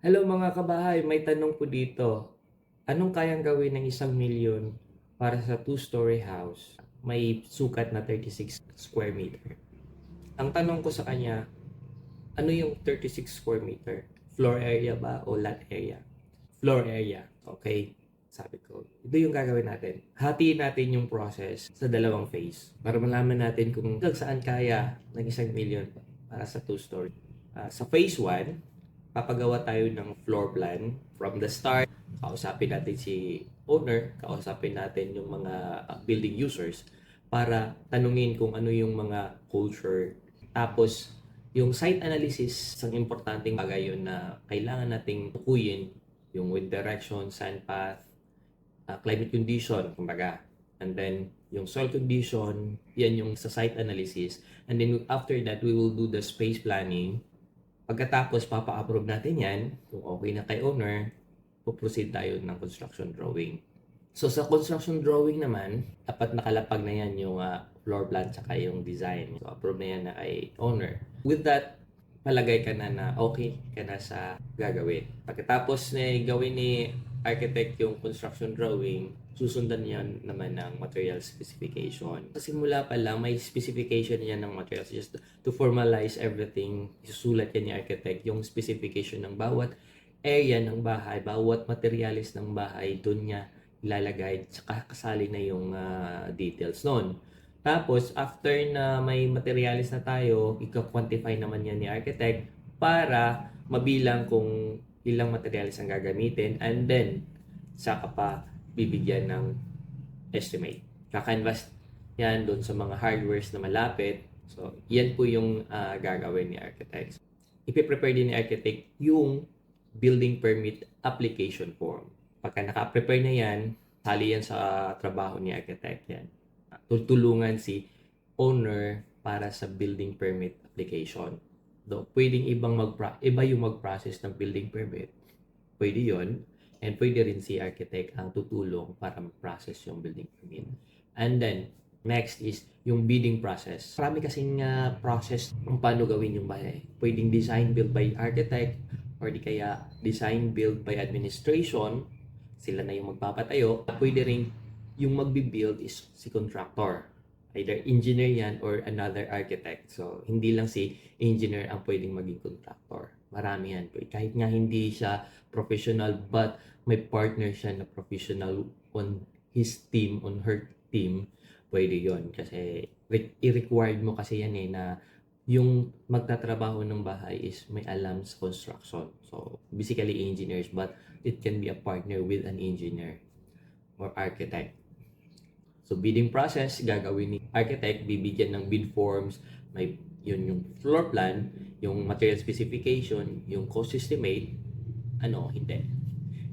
Hello mga kabahay, may tanong po dito. Anong kayang gawin ng isang milyon para sa two-story house? May sukat na 36 square meter. Ang tanong ko sa kanya, ano yung 36 square meter? Floor area ba o lot area? Floor area. Okay. Sabi ko, ito yung gagawin natin. Hatiin natin yung process sa dalawang phase para malaman natin kung saan kaya ng isang milyon para sa two-story. Ah, sa phase 1, papagawa tayo ng floor plan from the start. Kausapin natin si owner, kausapin natin yung mga uh, building users para tanungin kung ano yung mga culture. Tapos, yung site analysis, isang importanteng bagay yun na kailangan nating tukuyin yung wind direction, sand path, uh, climate condition, kumbaga. And then, yung soil condition, yan yung sa site analysis. And then, after that, we will do the space planning Pagkatapos, papa-approve natin yan. Kung okay na kay owner, puproceed tayo ng construction drawing. So, sa construction drawing naman, dapat nakalapag na yan yung ah, floor plan tsaka yung design. So, approve na yan na kay owner. With that, palagay ka na na okay ka na sa gagawin. Pagkatapos na gawin ni architect yung construction drawing, susundan yan naman ng material specification. Sa simula pa lang, may specification yan ng materials just to formalize everything. Isusulat yan ni architect yung specification ng bawat area ng bahay, bawat materialis ng bahay, doon niya ilalagay, tsaka kasali na yung ah, details noon. Tapos, after na may materialis na tayo, ika-quantify naman yan ni architect para mabilang kung ilang materialis ang gagamitin and then saka pa bibigyan ng estimate. Kakanvas yan doon sa mga hardwares na malapit. So, yan po yung ah, gagawin ni architect. Ipiprepare din ni architect yung building permit application form. Pagka naka-prepare na yan, sali yan sa trabaho ni architect yan. Tutulungan si owner para sa building permit application. Do, pwedeng ibang mag iba yung mag-process ng building permit. Pwede yon and pwede rin si architect ang tutulong para mag-process yung building permit. And then, next is yung bidding process. Marami kasing uh, process kung paano gawin yung bahay. Pwedeng design build by architect or di kaya design build by administration. Sila na yung magpapatayo. Pwede rin yung magbi-build is si contractor. Either engineer yan or another architect. So, hindi lang si engineer ang pwedeng maging contractor. Marami yan. Kahit nga hindi siya professional but may partner siya na professional on his team, on her team, pwede yon Kasi re- i-required mo kasi yan eh na yung magtatrabaho ng bahay is may alam sa construction. So, basically engineers but it can be a partner with an engineer or architect. So, bidding process, gagawin ni architect, bibigyan ng bid forms, may yun yung floor plan, yung material specification, yung cost estimate, ano, hindi.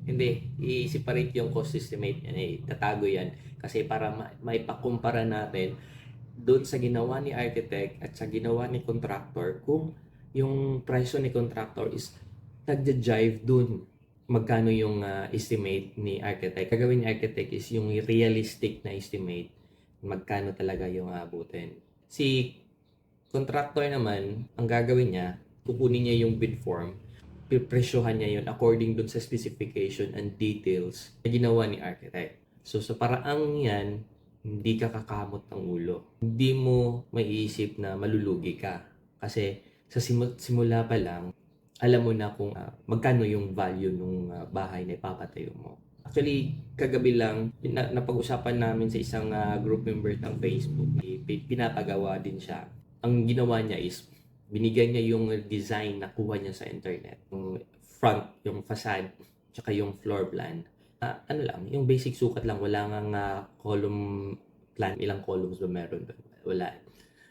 Hindi, i-separate yung cost estimate yan eh, tatago yan. Kasi para ma- maipakumpara natin doon sa ginawa ni architect at sa ginawa ni contractor, kung yung presyo ni contractor is nagja-jive doon magkano yung ah, estimate ni architect. Gagawin ni architect is yung realistic na estimate magkano talaga yung aabutin. Si contractor naman, ang gagawin niya, kukunin niya yung bid form, pipresyohan niya yun according dun sa specification and details na ginawa ni architect. So sa paraang yan, hindi ka kakamot ng ulo. Hindi mo maiisip na malulugi ka. Kasi sa simu- simula pa lang, alam mo na kung ah, magkano yung value ng bahay na ipapatayo mo. Actually, kagabi lang, na, napag-usapan namin sa isang ah, group member ng Facebook, pi- pinapagawa din siya. Ang ginawa niya is, binigyan niya yung design na kuha niya sa internet. Yung front, yung facade, tsaka yung floor plan. Ah, ano lang, yung basic sukat lang, wala nga nga column plan, ilang columns ba meron doon? Wala.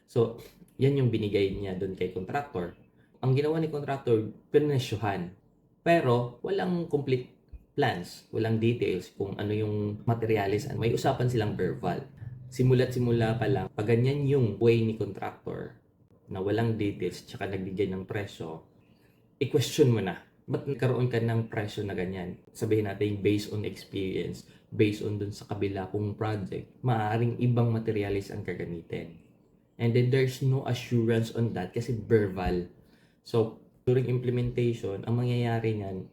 So, yan yung binigay niya doon kay contractor. Ang ginawa ni contractor, pinresyohan. Pero, walang complete plans, walang details kung ano yung materialis. May usapan silang verbal. Simula't simula pa lang, pag ganyan yung way ni contractor, na walang details, tsaka nagbigay ng presyo, i-question mo na. Ba't nagkaroon ka ng presyo na ganyan? Sabihin natin based on experience, based on dun sa kabila kung project, maaaring ibang materialis ang gagamitin. And then there's no assurance on that kasi verbal. So, During implementation, ang mangyayari niyan,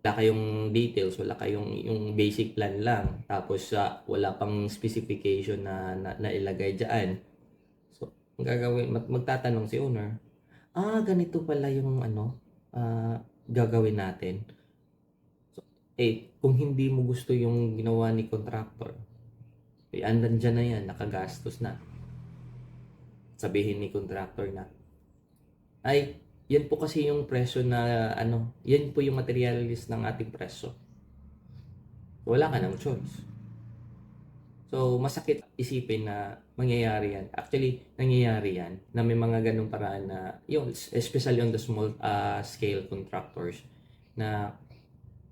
wala kayong details, wala kayong yung basic plan lang. Tapos sa wala pang specification na, na nailagay diyan. So, ang gagawin, mag, magtatanong si owner, ah, ganito pala yung ano, ah, gagawin natin. So, eh, kung hindi mo gusto yung ginawa ni contractor, eh, andan dyan na yan, nakagastos na. Sabihin ni contractor na, ay, yan po kasi yung presyo na, ano, yan po yung materialis ng ating presyo. Wala ka ng choice. So, masakit isipin na mangyayari yan. Actually, nangyayari yan na may mga ganong paraan na, yung, especially on the small uh, scale contractors, na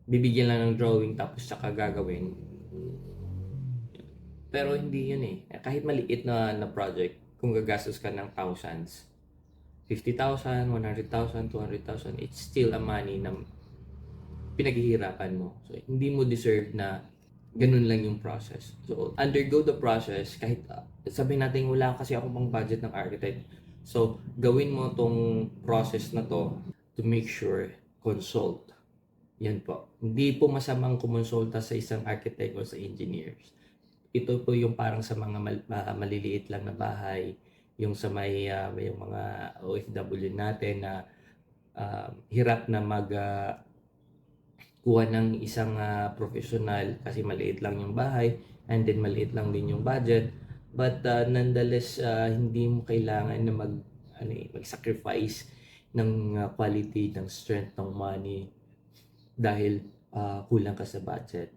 bibigyan lang ng drawing tapos saka gagawin. Pero hindi yun eh. Kahit maliit na, na project, kung gagastos ka ng thousands, 50,000, 100,000, 200,000, it's still a money na pinaghihirapan mo. So, hindi mo deserve na ganun lang yung process. So, undergo the process kahit uh, sabihin natin wala kasi ako pang budget ng architect. So, gawin mo tong process na to to make sure consult. Yan po. Hindi po masamang kumonsulta sa isang architect o sa engineers. Ito po yung parang sa mga mal- uh, maliliit lang na bahay, yung sa may uh, yung mga OFW natin na uh, hirap na mag uh, kuha ng isang uh, professional kasi maliit lang yung bahay and then maliit lang din yung budget. But uh, nonetheless uh, hindi mo kailangan na mag ano eh, mag-sacrifice ng uh, quality ng strength ng money dahil uh, kulang ka sa budget.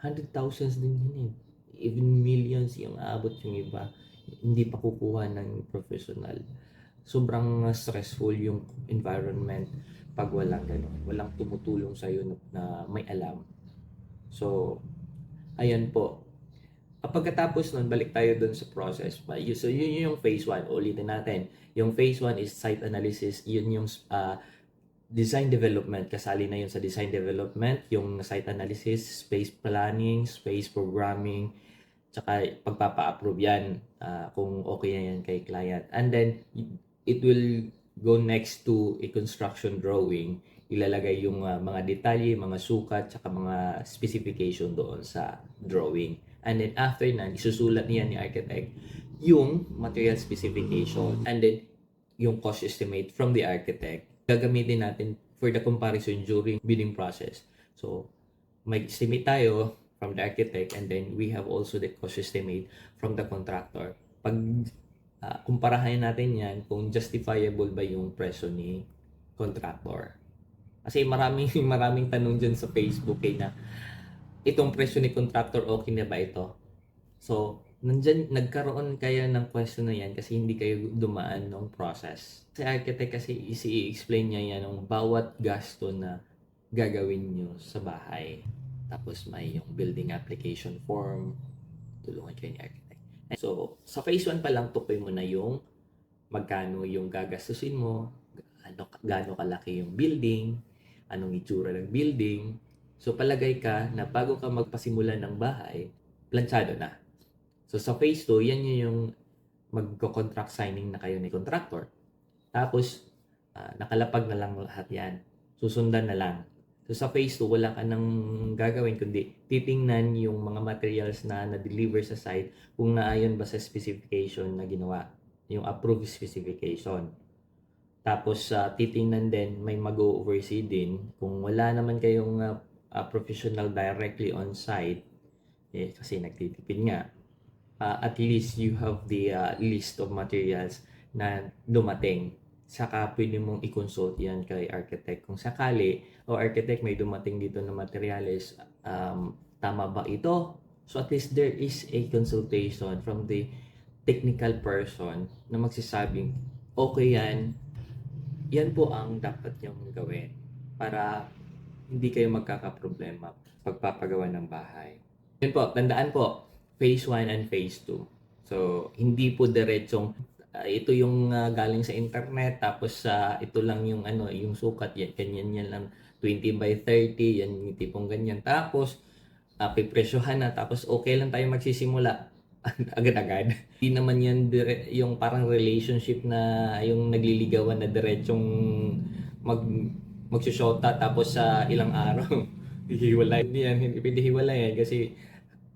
Hundred thousands din yun eh. Even millions yung aabot yung iba hindi pa kukuha ng professional. Sobrang stressful yung environment pag walang gano'n. Walang tumutulong sa na, na may alam. So, ayan po. Pagkatapos nun, balik tayo dun sa process. So, yun yung phase 1. Ulitin natin. Yung phase 1 is site analysis. Yun yung uh, design development. Kasali na yun sa design development. Yung site analysis, space planning, space programming, tsaka pagpapa-approve yan uh, kung okay na yan kay client. And then, it will go next to a construction drawing. Ilalagay yung uh, mga detalye, mga sukat, tsaka mga specification doon sa drawing. And then after na, isusulat niya ni architect yung material specification and then yung cost estimate from the architect. Gagamitin natin for the comparison during bidding process. So, may estimate tayo from the architect and then we have also the cost estimate from the contractor. Pag uh, kumparahin natin yan kung justifiable ba yung presyo ni contractor. Kasi maraming maraming tanong dyan sa Facebook eh na itong presyo ni contractor okay na ba ito? So, nandyan, nagkaroon kaya ng question na yan kasi hindi kayo dumaan ng process. Sa architect kasi isi-explain niya yan ng bawat gasto na gagawin nyo sa bahay. Tapos may yung building application form. Tulungan kayo ni architect. So, sa phase 1 pa lang, tukoy mo na yung magkano yung gagastusin mo, ano, gaano kalaki yung building, anong itsura ng building. So, palagay ka na bago ka magpasimula ng bahay, planchado na. So, sa phase 2, yan yung magko-contract signing na kayo ni contractor. Tapos, uh, nakalapag na lang lahat yan. Susundan na lang So sa phase 2, wala ka nang gagawin kundi titingnan yung mga materials na na-deliver sa site kung naayon ba sa specification na ginawa, yung approved specification. Tapos uh, titingnan din, may mag-oversee din kung wala naman kayong uh, uh, professional directly on site, eh, kasi nagtitipid nga, uh, at least you have the uh, list of materials na dumating saka pwede mong i-consult yan kay architect. Kung sakali, o oh, architect may dumating dito na materials, um, tama ba ito? So at least there is a consultation from the technical person na magsasabing, okay yan, yan po ang dapat niyong gawin para hindi kayo magkakaproblema pagpapagawa ng bahay. Yun po, tandaan po, phase 1 and phase 2. So, hindi po diretsong uh, ito yung uh, galing sa internet tapos uh, ito lang yung ano yung sukat yan ganyan yan lang. 20 by 30 yan yung tipong ganyan. Tapos uh, pipresyohan na tapos okay lang tayo magsisimula. Agad-agad. Hindi naman yan dire- yung parang relationship na yung nagliligawan na diretsong mag magsushota tapos sa ilang araw hihiwalay. Hindi yan, hindi hiwalay yan kasi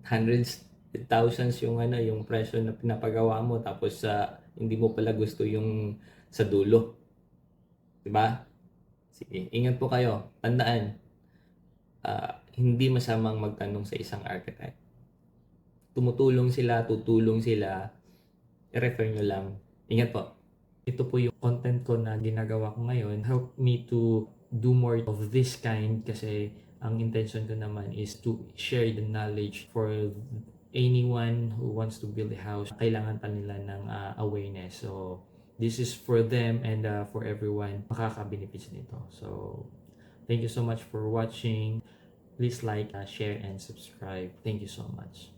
hundreds, thousands yung ano, yung presyo na pinapagawa mo. Tapos sa hindi mo pala gusto yung sa dulo. 'Di ba? Sige, ingat po kayo. Tandaan, ah, hindi masamang magtanong sa isang architect. Tumutulong sila, tutulong sila, i-refer nyo lang. Ingat po. Ito po yung content ko na ginagawa ko ngayon. Help me to do more of this kind kasi ang intention ko naman is to share the knowledge for anyone who wants to build a house. Kailangan pa nila ng ah, awareness. So, this is for them and ah, for everyone. Makaka-benefits nito. So, thank you so much for watching. Please like, ah, share, and subscribe. Thank you so much.